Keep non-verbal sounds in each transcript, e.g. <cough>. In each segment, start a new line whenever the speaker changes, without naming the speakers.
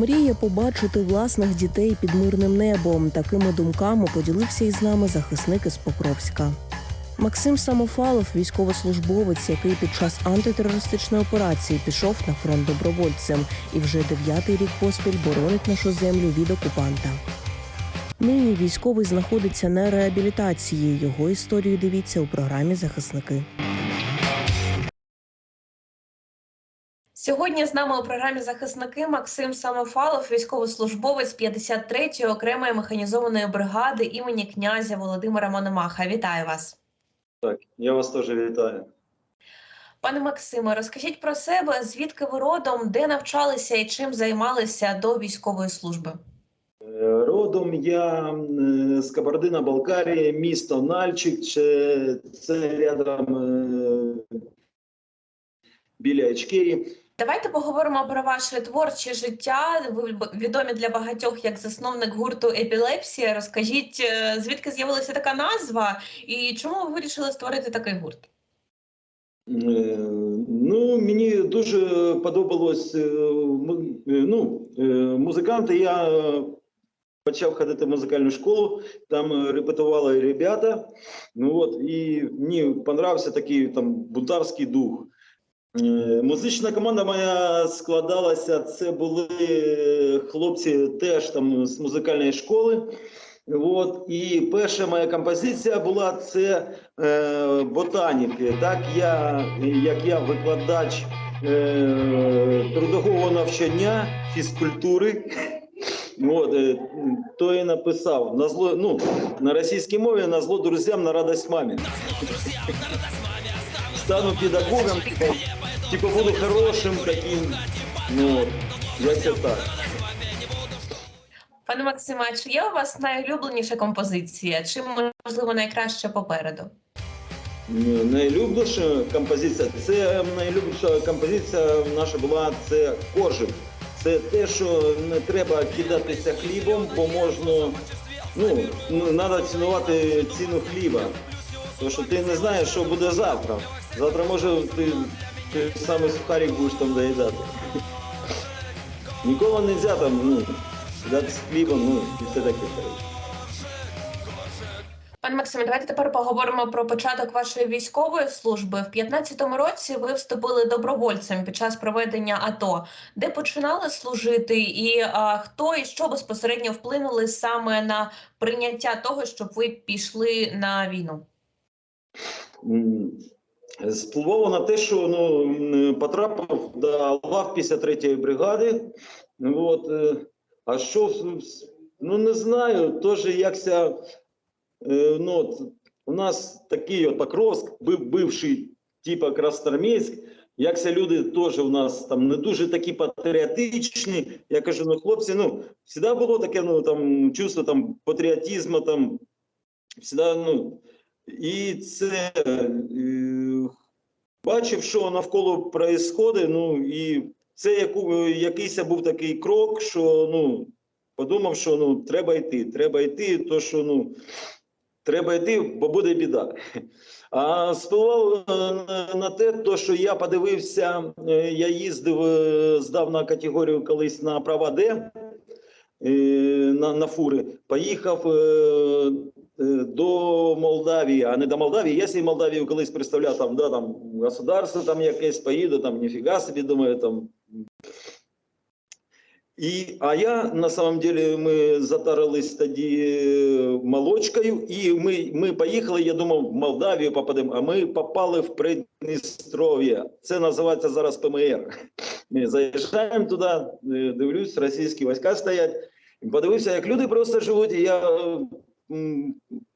Мріє побачити власних дітей під мирним небом. Такими думками поділився із нами захисник із Покровська. Максим Самофалов, військовослужбовець, який під час антитерористичної операції пішов на фронт добровольцем і вже дев'ятий рік поспіль боронить нашу землю від окупанта. Нині військовий знаходиться на реабілітації. Його історію дивіться у програмі Захисники.
Сьогодні з нами у програмі захисники Максим Самофалов, військовослужбовець 53-ї окремої механізованої бригади імені князя Володимира Мономаха. Вітаю вас,
Так, я вас теж вітаю.
пане Максиме. Розкажіть про себе, звідки ви родом, де навчалися і чим займалися до військової служби?
Е, Родом я з Кабардино-Балкарії, місто Нальчик, це, рядом е, біля Ічкері.
Давайте поговоримо про ваше творче життя. Ви відомі для багатьох як засновник гурту Епілепсія. Розкажіть, е, звідки з'явилася така назва і чому ви вирішили створити такий гурт?
Е, Ну, мені дуже подобалось. е, Ну, музиканти. Я почав ходити в музикальну школу, там репетували ребята. Ну от і мені понравився такий там бунтарський дух. Е, Музична команда моя складалася. Це були е, хлопці теж там з музикальної школи. От і перша моя композиція була це е, ботаніки. Так я як я викладач е, трудового навчання фізкультури. От, е, то і написав на зло, ну, на російській мові на зло друзям, на радость мамі. Стану педагогом, типу буду хорошим таким. Ну, от, як так.
Пане Максиме, чи є у вас найулюбленіша композиція? Чим можливо найкраще попереду?
Ні, Найлюбленіша композиція. Це найлюбленіша композиція наша була це коржик. Це те, що не треба кидатися хлібом, бо можна ну, треба цінувати ціну хліба. Тому що ти не знаєш, що буде завтра. Завтра може ти, ти саме сухарик будеш там доїдати. Ніколи не можна там ну, кидатися хлібом, ну і все таке. коротше.
Пане Максиме, давайте тепер поговоримо про початок вашої військової служби. В 15-му році ви вступили добровольцем під час проведення АТО. Де починали служити, і а, хто і що безпосередньо вплинули саме на прийняття того, щоб ви пішли на війну?
Спливало на те, що ну, потрапив до лав 53-ї бригади. От, е, а що, ну не знаю, теж якся, е, ну, от, у нас такий от Покровськ, бивший типа Красноармійськ, якся люди теж у нас там не дуже такі патріотичні. Я кажу, ну хлопці, ну, завжди було таке, ну, там, чувство там, патріотизму, там, завжди, ну, і це е, бачив, що навколо происходить, ну і це яку, якийсь був такий крок, що ну, подумав, що ну, треба йти, треба йти, то що ну, треба йти, бо буде біда. <laughs> А спливав е, на- те, то, що я подивився, е, я їздив, е, здав на категорію колись на права Д е, на, на фури, поїхав е, е, до Молдавії, а не до Молдавії. Я собі Молдавію колись представляв, там, да, там государство там якесь поїду, там ніфіга собі думаю, там. І, а я на самом деле ми затарились тоді е, молочкою, і ми, ми поїхали. Я думав, в Молдавію попадемо, а ми попали в Придністров'я. Це називається зараз ПМР. Ми заїжджаємо туди, е, дивлюсь, російські війська стоять. Подивився, як люди просто живуть, і я м,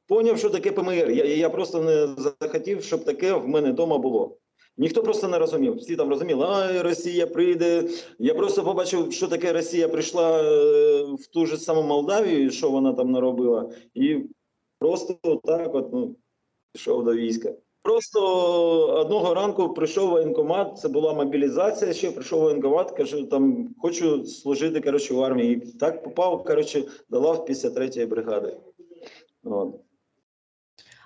поняв, що таке ПМР. Я, я просто не захотів, щоб таке в мене вдома було. Ніхто просто не розумів. Всі там розуміли, а Росія прийде. Я просто побачив, що таке Росія прийшла е, в ту ж саму Молдавію, що вона там наробила, і просто так от ну, пішов до війська. Просто одного ранку прийшов воєнкомат, це була мобілізація. Ще прийшов воєнкомат, каже, там хочу служити коротше, в армії. І так попав коротше, до лав 53-ї бригади. От.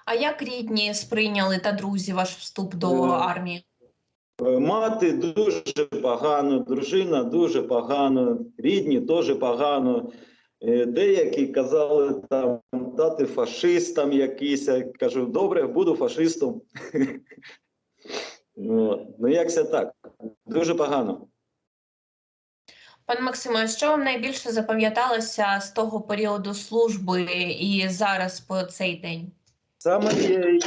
А як рідні сприйняли та друзі ваш вступ до
Е,
армії?
Е, Мати дуже погано, дружина дуже погано, рідні теж погано. Е, Деякі казали там, та ти фашист там якийсь. Я кажу, добре, буду фашистом. <laughs> Ну як це так? Дуже погано.
Пане Максиме, що вам найбільше запам'яталося з того періоду служби і зараз по цей день?
Саме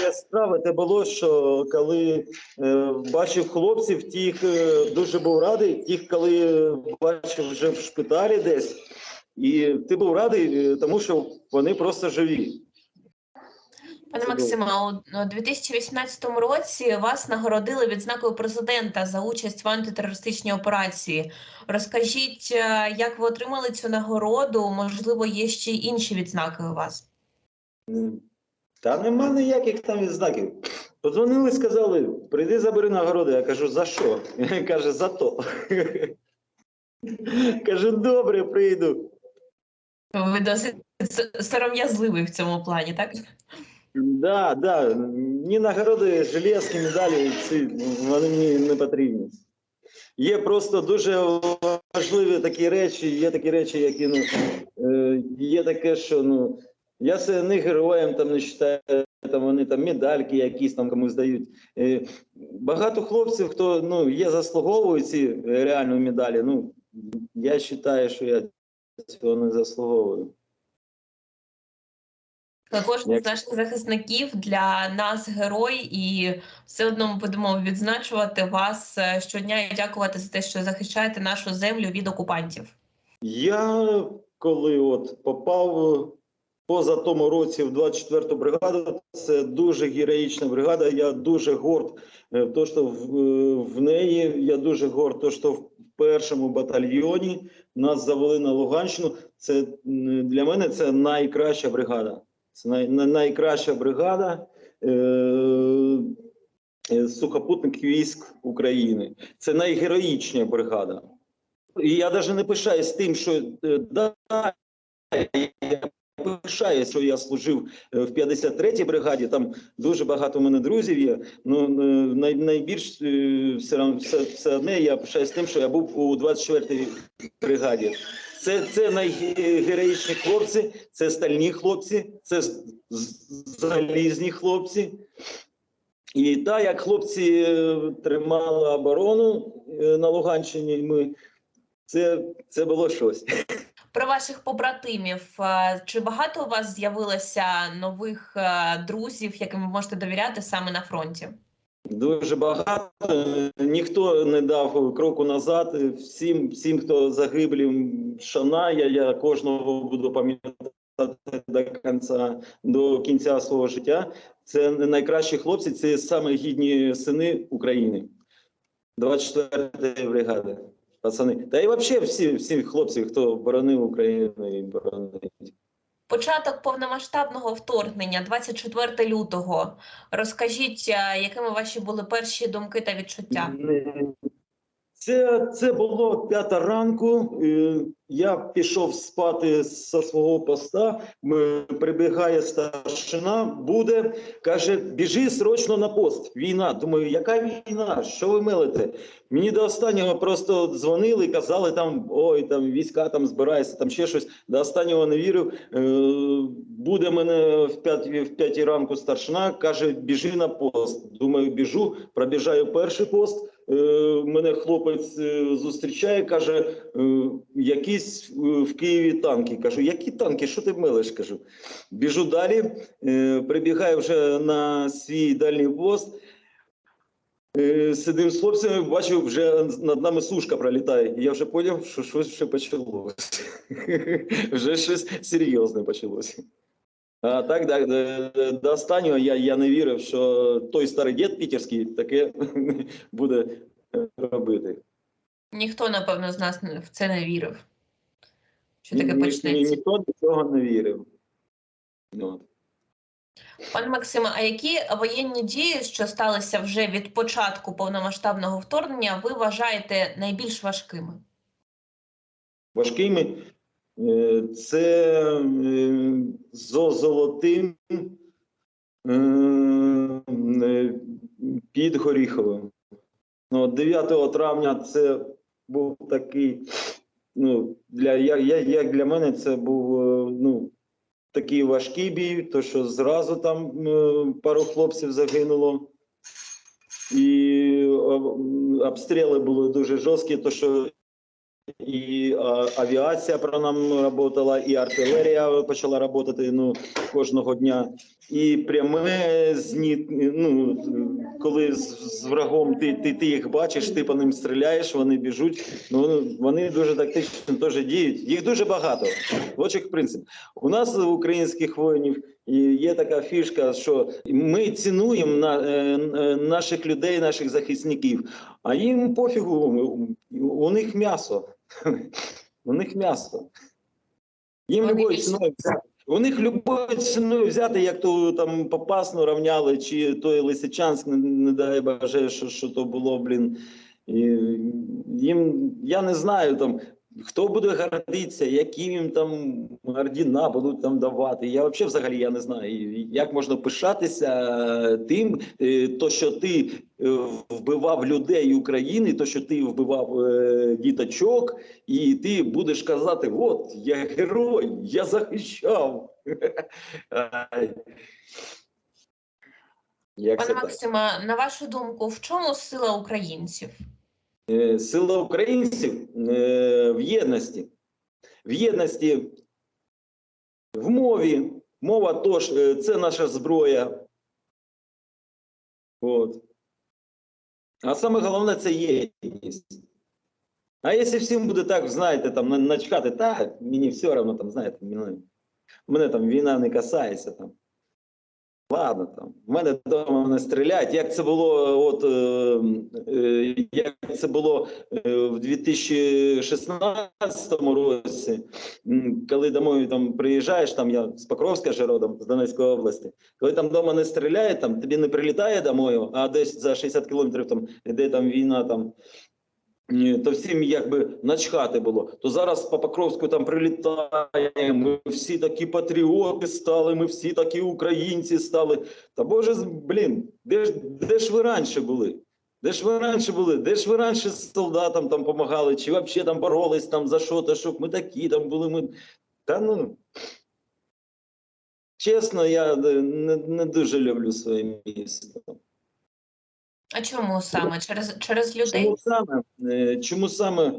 яскраве те було, що коли е, бачив хлопців, тих е, дуже був радий, тих, коли бачив вже в шпиталі десь, і ти був радий, е, тому що вони просто живі.
Пане
Це
Максиме, у 2018 році вас нагородили відзнакою президента за участь в антитерористичній операції. Розкажіть, е, як ви отримали цю нагороду? Можливо, є ще й інші відзнаки у вас?
Та нема ніяких там відзнаків. Подзвонили, сказали, прийди забери нагороду. Я кажу, за що? <laughs> Каже, за то. <laughs> Кажу, добре, прийду.
Ви досить сором'язливий в цьому плані, так?
Да, да. Ні нагороди, железні медалі, ці вони мені не потрібні. Є просто дуже важливі такі речі, є такі речі, які ну е, є таке, що ну я себе не героєм там не вважаю, там вони там медальки якісь там комусь дають. Е, багато хлопців, хто ну є заслуговують ці реально медалі. Ну я вважаю, що я цього не заслуговую.
Кожен
Як-
з наших захисників для нас герой, і все одно ми будемо відзначувати вас е, щодня і дякувати за те, що захищаєте нашу землю від окупантів.
Я коли от попав поза тому році в 24-ту бригаду, це дуже героїчна бригада. Я дуже горд, е, то, що в, е, в неї я дуже горд, то, що в першому батальйоні нас завели на Луганщину. Це для мене це найкраща бригада. Це най, най- найкраща бригада. Е, е, сухопутних військ України. Це найгероїчніша бригада. І я навіть не пишаюсь тим, що е, да, я пишаюсь, що я служив е, в 53-й бригаді. Там дуже багато у мене друзів є. Ну най, найбільш все, все, все одне я пишаюсь тим, що я був у 24-й бригаді. Це, це найгероїчні хлопці, це стальні хлопці, це залізні хлопці. І так, як хлопці е, тримали оборону е, на Луганщині, ми це, це було щось.
Про ваших побратимів. е, Чи багато у вас з'явилося нових друзів, яким ви можете довіряти саме на фронті?
Дуже багато. Ніхто не дав кроку назад. Всім, всім хто загиблі, шана. Я, кожного буду пам'ятати до кінця, до кінця свого життя. Це найкращі хлопці, це саме гідні сини України. 24-ї бригади. Пацани. Та і взагалі всі, всі хлопці, хто боронив Україну і боронить.
Початок повномасштабного вторгнення, 24 лютого. Розкажіть, е, якими ваші були перші думки та відчуття?
Це, це було п'ята ранку. Я пішов спати зі свого поста. Прибігає старшина, буде, каже: біжи срочно на пост. Війна. Думаю, яка війна? Що ви милите? Мені до останнього просто дзвонили, казали там: ой, там війська там збираються, там ще щось. До останнього не вірив. Е, Буде мене в п'ятій в п'ятій ранку старшина, каже: біжи на пост. Думаю, біжу, пробіжаю перший пост. Е, мене хлопець е, зустрічає, каже, е, якісь в Києві танки. Кажу, які танки? Що ти мелиш? Кажу. Біжу далі, прибігаю вже на свій дальній пост. Сидим з хлопцями, бачу, вже над нами сушка пролітає. І Я вже зрозумів, що щось вже почалося. <laughs> Вже щось серйозне почалося. А так, так, до, останнього я, я не вірив, що той старий дід пітерський таке <laughs> буде робити.
Ніхто, напевно, з нас в це не вірив. Що таке
Ні- ні-
почнеться?
Ніхто до цього не вірив. От.
Пане Максиме, а які воєнні дії, що сталися вже від початку повномасштабного вторгнення, ви вважаєте найбільш важкими?
Важкими е, це е, зо золотим е, е, під Горіховим. Ну, 9 травня це був такий, ну, для, як, як, для мене це був е, ну, такий важкий бій, то що зразу там е, пару хлопців загинуло. І обстріли були дуже жорсткі, то що і а, авіація про нам працювала, і артилерія почала працювати ну, кожного дня. І пряме зні, ну, коли з, з врагом ти, ти, ти їх бачиш, ти по ним стріляєш, вони біжуть. Ну, вони- дуже тактично теж діють. Їх дуже багато. От як принцип. У нас українських воїнів і є така фішка, що ми цінуємо на, е, е, наших людей, наших захисників, а їм пофігу, у них м'ясо. <laughs> У них м'ясо. Їм любою ціною взяти. У них любою ціною взяти, як то там Попасну равняли, чи той Лисичанськ, не, не дай боже, що, що то було, блін. І їм, я не знаю там, хто буде гордитися, які їм там ордіна будуть там давати. Я взагалі взагалі я не знаю, як можна пишатися тим, е, то що ти е, вбивав людей України, то що ти вбивав е, діточок, і ти будеш казати: от я герой, я захищав. <laughs> Як
Пане
так?
Максиме, на вашу думку, в чому сила українців?
Е, Сила українців е, в єдності. В єдності в мові. Мова тож е, це наша зброя. От. А саме головне це єдність. А якщо всім буде так, знаєте, там на- начхати, та мені все одно там, знаєте, мене, мене там війна не касається там. Ладно, там в мене вдома не стріляють. Як це було, от е, е, як це було е, в 2016 році, коли домой там приїжджаєш, там я з Покровська же родом, з Донецької області, коли там вдома не стріляє, там тобі не прилітає домою, а десь за 60 кілометрів там, де там війна там. То всім якби начхати було. То зараз по Покровську там прилітає. Ми всі такі патріоти стали, ми всі такі українці стали. Та боже, блін, де ж, де ж ви раніше були? Де ж ви раніше були? Де ж ви раніше солдатам там допомагали? Чи взагалі там боролись там за що то щоб ми такі там були? Ми... Та ну. Чесно, я е, не, не дуже люблю своє місто.
А чому саме? Через, через людей?
Чому саме? Е, Чому саме?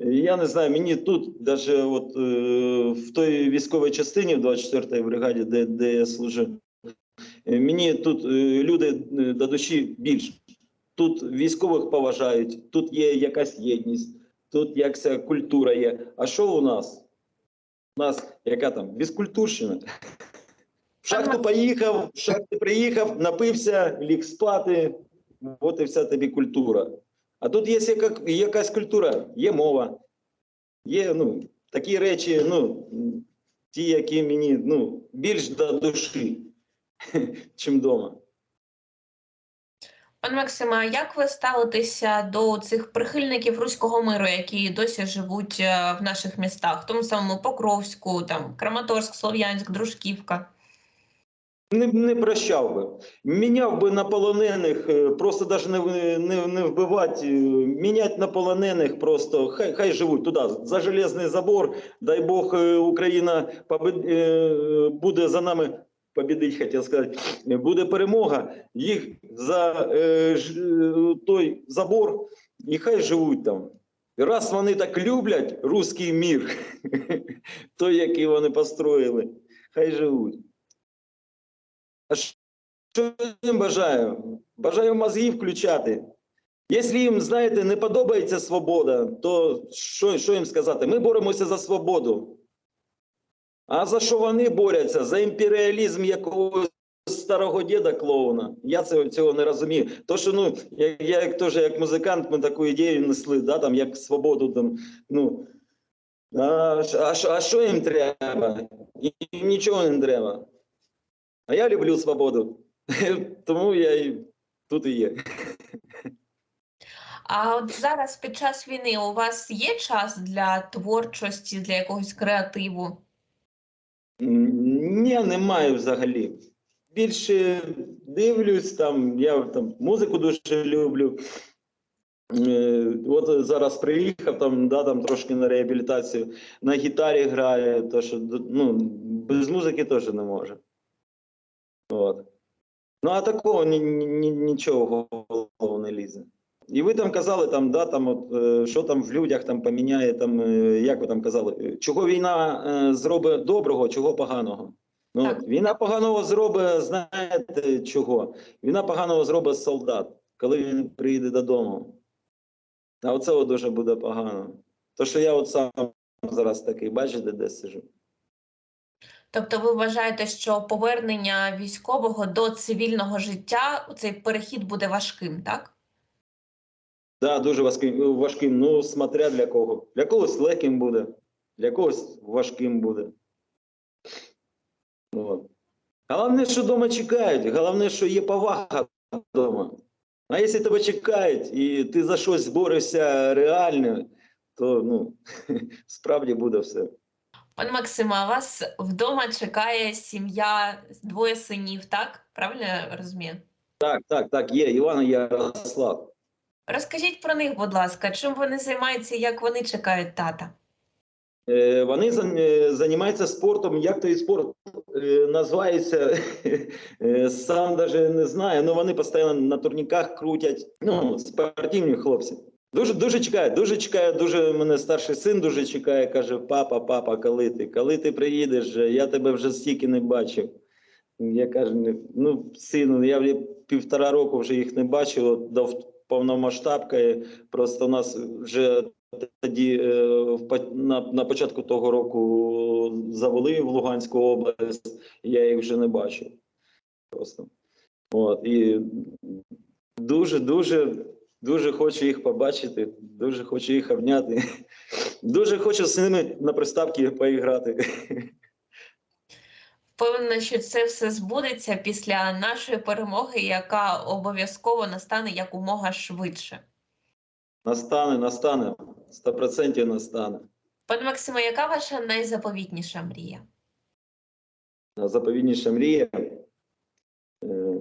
Е, Я не знаю, мені тут, навіть от е, в той військовій частині, в 24-й бригаді, де, де я служив, е, мені тут е, люди е, до душі більше. Тут військових поважають, тут є якась єдність, тут якась культура є. А що у нас? У нас яка там безкультурщина? В шахту поїхав, в шахту приїхав, напився, ліг спати. От і вся тобі культура. А тут є яка, якась культура, є мова, є ну, такі речі, ну, ті, які мені ну, більш до душі, <laughs> чим вдома.
Пане Максиме, а як ви ставитеся до цих прихильників руського миру, які досі живуть е, в наших містах, в тому самому Покровську, там Краматорськ, Слов'янськ, Дружківка?
Не, не прощав би. Міняв би на полонених, е, просто навіть не, не, не вбивати, е, міняти на полонених просто, хай, хай живуть туди, за железний забор, дай Бог, е, Україна побед- буде за нами, побідить, хотів сказати, буде перемога, їх за е, той забор, і хай живуть там. Раз вони так люблять руський мір, <laughs> той, який вони построїли, хай живуть. Що їм бажаю? Бажаю мозги включати. Якщо їм, знаєте, не подобається свобода, то що, що їм сказати? Ми боремося за свободу. А за що вони борються? За імперіалізм якогось старого діда клоуна. Я цього, цього не розумію. То, що ну, я, я як теж як музикант, ми таку ідею несли, да, там, як свободу. Там, ну, а, а, а що їм треба? Їм нічого не треба. А я люблю свободу. <laughs> Тому я і тут і є.
А от зараз під час війни у вас є час для творчості, для якогось креативу?
Ні, немає взагалі. Більше дивлюсь там, я там музику дуже люблю. Е, От зараз приїхав там, да, там трошки на реабілітацію, на гітарі грає, то що ну, без музики теж не може. От. Ну, а такого ні, ні, ні- нічого в голову не лізе. І ви там казали, там, да, там, от, е, що там в людях там поміняє, там, е, як ви там казали, е, чого війна е, зробить доброго, чого поганого. Ну,
Так.
війна поганого зробить, знаєте чого? Війна поганого зробить солдат, коли він приїде додому. А оце от дуже буде погано. То, що я от сам зараз такий, бачите, де сижу.
Тобто, ви вважаєте, що повернення військового до цивільного життя, цей перехід буде важким, так?
Да, дуже важким, важким. Ну, смотря для кого. Для когось легким буде, для когось важким буде. От. Головне, що вдома чекають, головне, що є повага вдома. А якщо тебе чекають і ти за щось борешся реально, то ну, <laughs> справді буде все.
Пане Максиме, а вас вдома чекає сім'я, двоє синів, так? Правильно я розумію?
Так, так, так, є. Іван і Ярослав.
Розкажіть про них, будь ласка, чим вони займаються, і як вони чекають тата?
Е, Вони е, займаються спортом. Як той спорт е, називається, <laughs> е, сам даже не знаю. Ну вони постійно на турніках крутять. Ну, спортивні хлопці. Дуже дуже чекає, дуже чекає. Дуже мене старший син дуже чекає. каже: папа, папа, коли ти? Коли ти приїдеш? Я тебе вже стільки не бачив. Я кажу, ну, сину, я вже півтора року вже їх не бачив. До повномасштабки. Просто у нас вже тоді е, на, на початку того року завели в Луганську область, я їх вже не бачив. Просто. От, і дуже, дуже, хочу їх побачити, дуже хочу їх обняти. Дуже хочу з ними на приставки поіграти.
Впевнена, що це все збудеться після нашої перемоги, яка обов'язково настане якомога швидше.
Настане, настане, 100% настане.
Пане Максиме, яка ваша найзаповітніша мрія?
заповідніша мрія, е,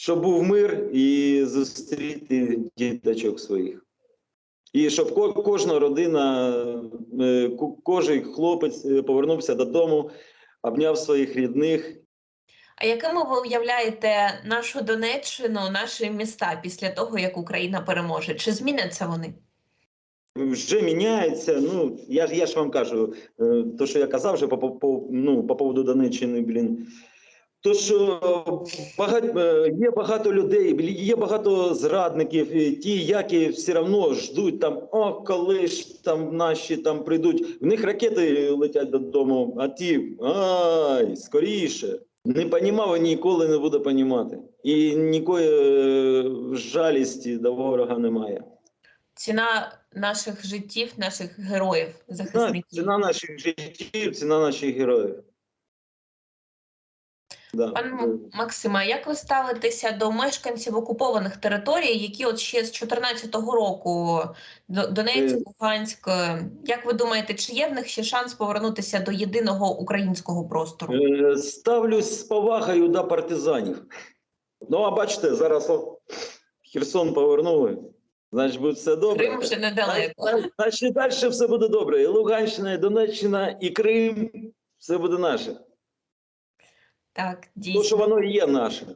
щоб був мир і зустріти діточок своїх. І щоб ко- кожна родина, е, кожен хлопець е, повернувся додому, обняв своїх рідних.
А якими ви уявляєте нашу Донеччину, наші міста після того, як Україна переможе? Чи зміняться вони?
Вже міняється. Ну, я, ж- я ж вам кажу, е, то, що я казав вже по, по, по, ну, по поводу Донеччини, блін. То, що багато, є багато людей, є багато зрадників, і ті, які все одно ждуть там, о, коли ж там наші там прийдуть. В них ракети летять додому, а ті ай, скоріше. Не понімав і ніколи не буде понімати. І нікої е, жалісті до ворога немає.
Ціна наших життів, наших героїв, захисників.
ціна наших життів, ціна наших героїв. Да.
Пане М- Максиме, як ви ставитеся до мешканців окупованих територій, які от ще з 14-го року До- Донецьк,
Е.
Луганськ, е, як ви думаєте, чи є в них ще шанс повернутися до єдиного українського простору?
Е, Ставлюсь з повагою до партизанів. Ну, а бачите, зараз Херсон повернули. Значить, буде все добре.
Крим вже недалеко.
Значить, далі все буде добре. І Луганщина, і Донеччина, і Крим все буде наше.
Так,
То, що воно і є наше.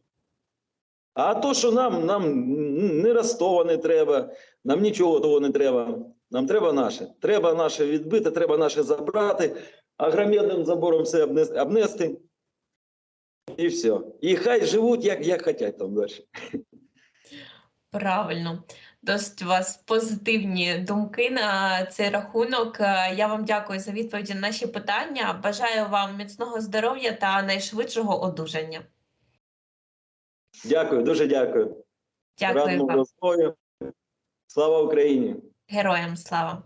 А то, що нам, нам не Ростова не треба, нам нічого того не треба. Нам треба наше. Треба наше відбити, треба наше забрати, агромедним забором все обнести. І все. І хай живуть, як, як хочуть там далі.
Правильно. Досить у вас позитивні думки на цей рахунок. Е, Я вам дякую за відповіді на наші питання. Бажаю вам міцного здоров'я та найшвидшого одужання.
Дякую, дуже дякую.
Дякую вам.
Слава Україні!
Героям слава!